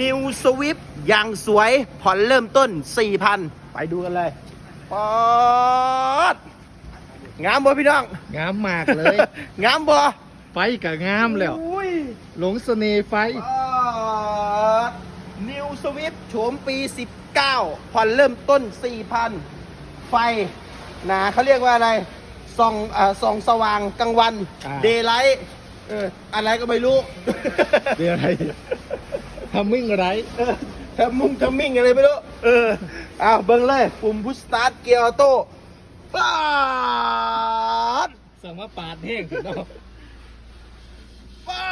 New Swift อย่างสวย ผ่อนเริ่มต้น 4,000 ไปดูกันเลยปอดงามบ่พี่น้อง งามมากเลย งามบ่ไฟกับงามแล้วอุ้ยหลงเสน่ห์ไฟนิวสวิฟโฉมปี 19 ผ่อนเริ่มต้น 4,000 ไฟนะเขาเรียกว่าอะไรส่องอ่าส่องสว่างกลางวันอ่าเดย์ไลท์เอออะไรก็ไม่รู้ เดี๋ยวอะไร ทำมิ่งอะไรเออทำมุ่งทำมิ่งอะไรไม่รู้ เอออ้าวเบิ้งเลยปุ่มพุชสตาร์ทเกียร์ออโต้ปาดสั่งมาปาดแห้งเถอะเนาะปา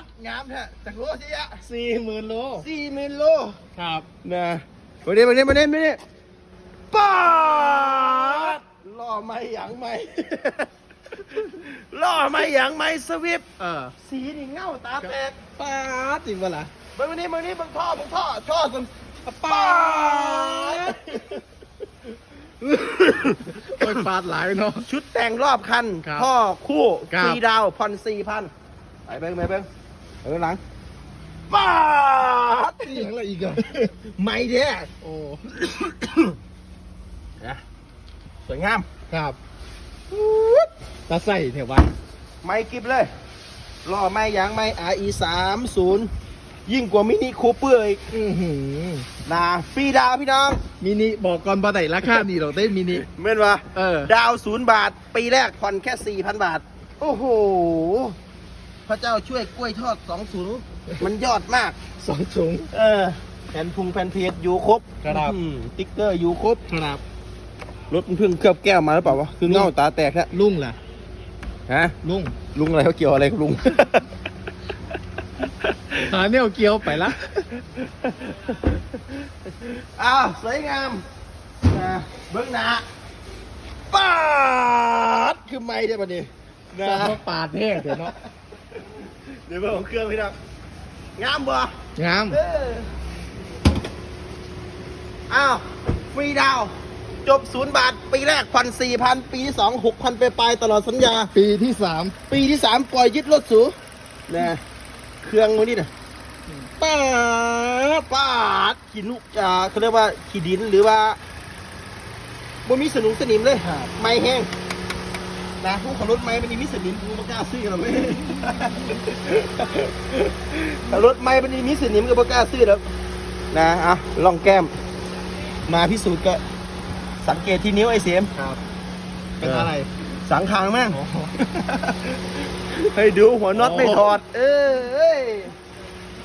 ดงามแท้จากรู้สิอะสี่หมื่นโลสี่หมื่นโลครับนะมาเนี้มาเนี้มาเนี้มาเนี้ป้าดล่อไม่หยังไม่ ล่อไม่หยังไม่สวิฟเออสีนี่เง่าตาแตกปาดจริงปะล่ะเบิ่งมานี้มานี้เบังท่อเบังท่อท่อจนปาดโอ้ยปาดหลายเนาะ ชุดแต่งรอบคันครับท่อคู่ครับฟรีดาวน์ผ่อนสี่พันไปเบิ้งไปเบิ้งไปเบิ้งหลังป้าดนี่อย่างไรอีกอะไม่แท้โอ้นะสวยงามครับ ตาใส่เถอะวะไม่กิบเลยล่อไม่หยังไม่ RE 3 0ยิ่งกว่ามินิคูเปอร์อีกอือหือนะฟรีดาวน์พี่น้องมินิบอกก่อนบาไหนราคานี่เราได้มินิ เมื่อนวะเออ ดาวศูนย์บาท ปีแรกผ่อนแค่ 4,000 บาท โอ้โห พระเจ้าช่วยกล้วยทอดสองสูงมันยอดมาก สองถุง เออแผ่นพุงแผ่นเพจอยู่ครบครับ อืมติ๊กเกอร์อยู่ครบ ครับ รถมันเพิ่งเคลือบแก้วมาหรือเปล่าวะ คือเงาตาแตกแท้ลุงล่ะ ฮะลุงลุงอะไรเขาเกี่ยวอะไรกับลุง หาแนวเกียวไปละอ้าวสวยงามนะเบื้องหน้าปาดคือไม่ได้ปะเนี่ยสร้างมาปาดแห้งเถอะเนาะเดี๋ยวเบื้องของเครื่องพี่น้องงามบ่งาม เอออ้าวฟรีดาวน์ จบศูนย์บาท ปีแรกผ่อนสี่พันปีที่สองหกพันไปปลายๆตลอดสัญญา ปีที่สามปีที่สามปล่อยยึดรถสูนะเครื่องมันนี่นะป้าดป้าดขีนุอ่าเขาเรียกว่าขีดินหรือว่าบ่มีสนุงสนิมเลยครับไม่แห้งนะพวกขับรถไม่มันนี่มีสนิมกูไม่กล้าซื้อหรอกเลยขับรถไม่มันนี่มีสนิมก็ไม่กล้าซื้อหรอกนะอะลองแก้ม มาพิสูจน์ก็ สังเกตที่นิ้วไอ้เสียมครับเป็นอะไรสังขางแม่งอ๋อให้ดูหัวน็อตโอ้ไม่ถอด เออเอ้ย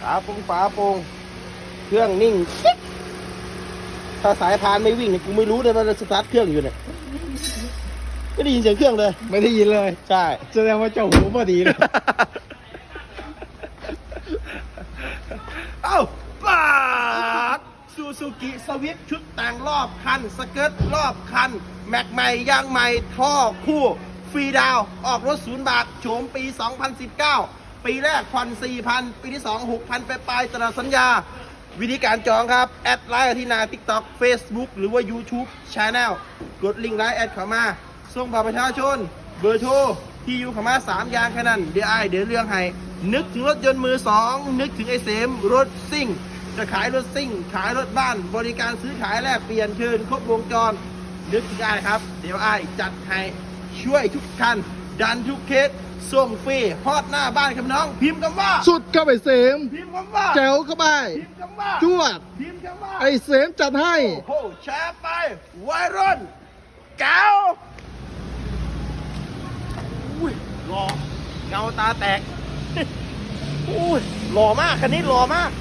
ฝาโปงฝาโปงเครื่องนิ่งกิ๊กถ้าสายพานไม่วิ่งเนี่ยกูไม่รู้เลยว่าจะสตาร์ทเครื่องอยู่เนี่ยไม่ได้ยินเสียงเครื่องเลย ไม่ได้ยินเลย ใช่แสดงว่าเจ้าหูพอดีเลย เอ้าปาด ซูซูกิสวิตชุดแต่งรอบคัน สเกิร์ตรอบคัน แม็กใหม่ยางใหม่ท่อคู่ฟรีดาวออกรถศูนย์บาทโฉมปี 2019 ปีแรกผ่อน4,000ปีที่ 2 6,000 ไปปลายตลอดสัญญา วิธีการจองครับ แอดไลน์ที่นา TikTok Facebook หรือว่า YouTube Channel กดลิงก์ไลน์แอดเข้ามาส่งบัตรประชาชน เบอร์โทรที่อยู่เข้ามา3อย่างแค่นั้นเดี๋ยวไอเดี๋ยวเรื่องให้นึกถึงรถยนต์มือ2นึกถึงไอเสมรถซิ่ง จะขายรถซิ่ง ขายรถบ้าน บริการซื้อขายแลกเปลี่ยนเชิญครบวงจร นึกถึงไอายครับ เดี๋ยวไอายจัดให้ช่วยทุกคัน ดันทุกเคสส่งฟรีฮอดหน้าบ้านครับน้อง พิมพ์คำว่า สุดเข้าไปเสมพิมพ์คำว่าแจ๋วเข้าไปพิมพ์คำว่าจวดพิมพ์คำว่าไอ้เสมจัดให้ โอ้โหแชร์ไปวัยรุ่นเก้าอุ้ยหล่อเงาตาแตกอุ้ยหล่อมากคันนี้หล่อมาก